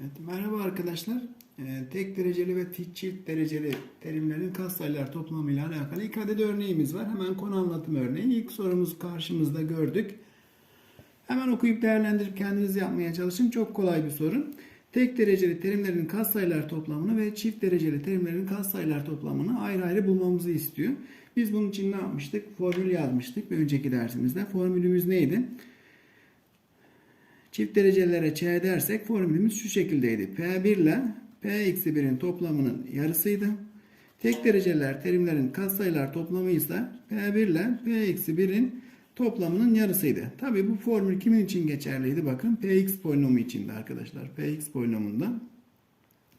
Evet, merhaba arkadaşlar. Ee, tek dereceli ve çift dereceli terimlerin katsayılar toplamıyla alakalı iki adet örneğimiz var. Hemen konu anlatım örneği. İlk sorumuzu karşımızda gördük. Hemen okuyup değerlendirip kendiniz yapmaya çalışın. Çok kolay bir soru. Tek dereceli terimlerin katsayılar toplamını ve çift dereceli terimlerin katsayılar toplamını ayrı ayrı bulmamızı istiyor. Biz bunun için ne yapmıştık? Formül yazmıştık bir önceki dersimizde. Formülümüz neydi? Çift derecelere ç dersek formülümüz şu şekildeydi. P1 ile P-1'in toplamının yarısıydı. Tek dereceler terimlerin katsayılar toplamı ise P1 ile P-1'in toplamının yarısıydı. Tabi bu formül kimin için geçerliydi? Bakın Px polinomu içindi arkadaşlar. Px polinomunda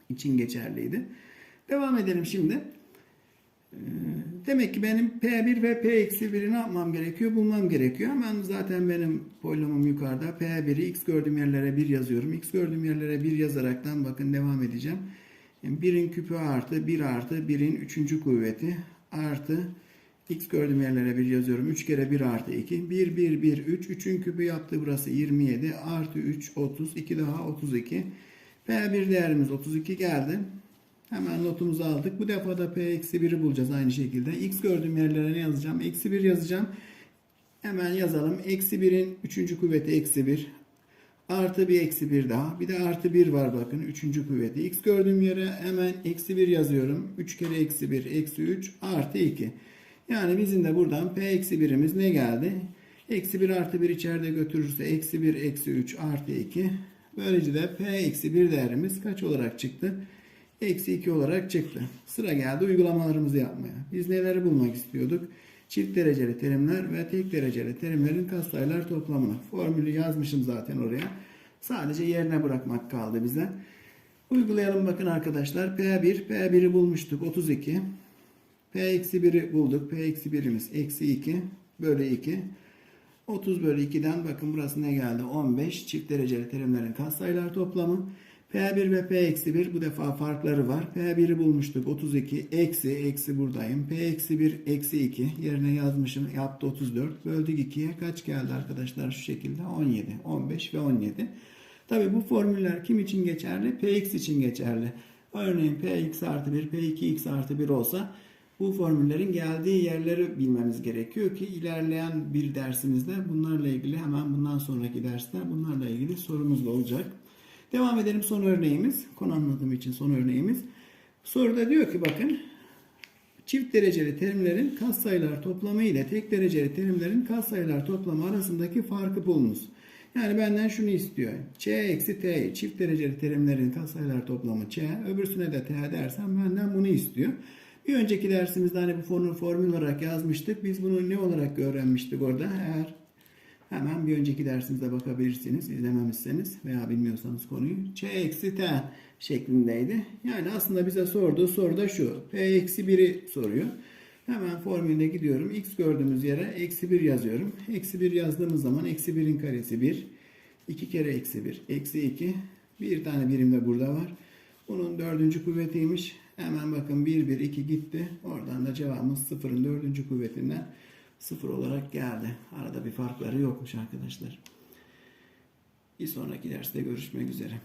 için geçerliydi. Devam edelim şimdi. Demek ki benim P1 ve P-1'i ne yapmam gerekiyor? Bulmam gerekiyor. Hemen zaten benim polinomum yukarıda. P1'i x gördüğüm yerlere 1 yazıyorum. X gördüğüm yerlere 1 yazaraktan bakın devam edeceğim. 1'in küpü artı 1 artı 1'in 3. kuvveti artı x gördüğüm yerlere 1 yazıyorum. 3 kere 1 artı 2. 1, 1, 1, 3. 3'ün küpü yaptı burası 27. Artı 3, 30. 2 daha 32. P1 değerimiz 32 geldi. Hemen notumuzu aldık. Bu defa da P-1'i bulacağız aynı şekilde. X gördüğüm yerlere ne yazacağım? Eksi 1 yazacağım. Hemen yazalım. Eksi 1'in 3. kuvveti eksi 1. Artı bir eksi 1 daha. Bir de artı 1 var bakın. 3. kuvveti. X gördüğüm yere hemen eksi 1 yazıyorum. 3 kere eksi 1 eksi 3 artı 2. Yani bizim de buradan P eksi 1'imiz ne geldi? Eksi 1 artı 1 içeride götürürse eksi 1 eksi 3 artı 2. Böylece de P eksi 1 değerimiz kaç olarak çıktı? Eksi 2 olarak çıktı. Sıra geldi uygulamalarımızı yapmaya. Biz neleri bulmak istiyorduk? Çift dereceli terimler ve tek dereceli terimlerin katsayılar toplamını. Formülü yazmışım zaten oraya. Sadece yerine bırakmak kaldı bize. Uygulayalım bakın arkadaşlar. P1, P1'i bulmuştuk 32. P-1'i bulduk. P-1'imiz eksi 2 bölü 2. 30 bölü 2'den bakın burası ne geldi? 15 çift dereceli terimlerin katsayılar toplamı. P1 ve P-1 bu defa farkları var. P1'i bulmuştuk 32 eksi eksi buradayım. P-1 eksi 2 yerine yazmışım yaptı 34 böldük 2'ye kaç geldi arkadaşlar şu şekilde 17 15 ve 17. Tabi bu formüller kim için geçerli? Px için geçerli. Örneğin Px artı 1 P2x artı 1 olsa bu formüllerin geldiği yerleri bilmemiz gerekiyor ki ilerleyen bir dersimizde bunlarla ilgili hemen bundan sonraki dersler bunlarla ilgili sorumuz da olacak. Devam edelim son örneğimiz. Konu anlatımı için son örneğimiz. Soruda diyor ki bakın çift dereceli terimlerin katsayılar toplamı ile tek dereceli terimlerin katsayılar toplamı arasındaki farkı bulunuz. Yani benden şunu istiyor. Ç eksi T çift dereceli terimlerin katsayılar toplamı Ç. Öbürsüne de T dersem benden bunu istiyor. Bir önceki dersimizde hani bu formül, formül olarak yazmıştık. Biz bunu ne olarak öğrenmiştik orada? Eğer hemen bir önceki dersimizde bakabilirsiniz. izlememişseniz veya bilmiyorsanız konuyu. Ç eksi T şeklindeydi. Yani aslında bize sorduğu soru da şu. P eksi 1'i soruyor. Hemen formülüne gidiyorum. X gördüğümüz yere eksi 1 yazıyorum. Eksi 1 yazdığımız zaman eksi 1'in karesi 1. 2 kere eksi 1. Eksi 2. Bir tane birim de burada var. Bunun dördüncü kuvvetiymiş. Hemen bakın 1, 1, 2 gitti. Oradan da cevabımız sıfırın dördüncü kuvvetinden sıfır olarak geldi. Arada bir farkları yokmuş arkadaşlar. Bir sonraki derste görüşmek üzere.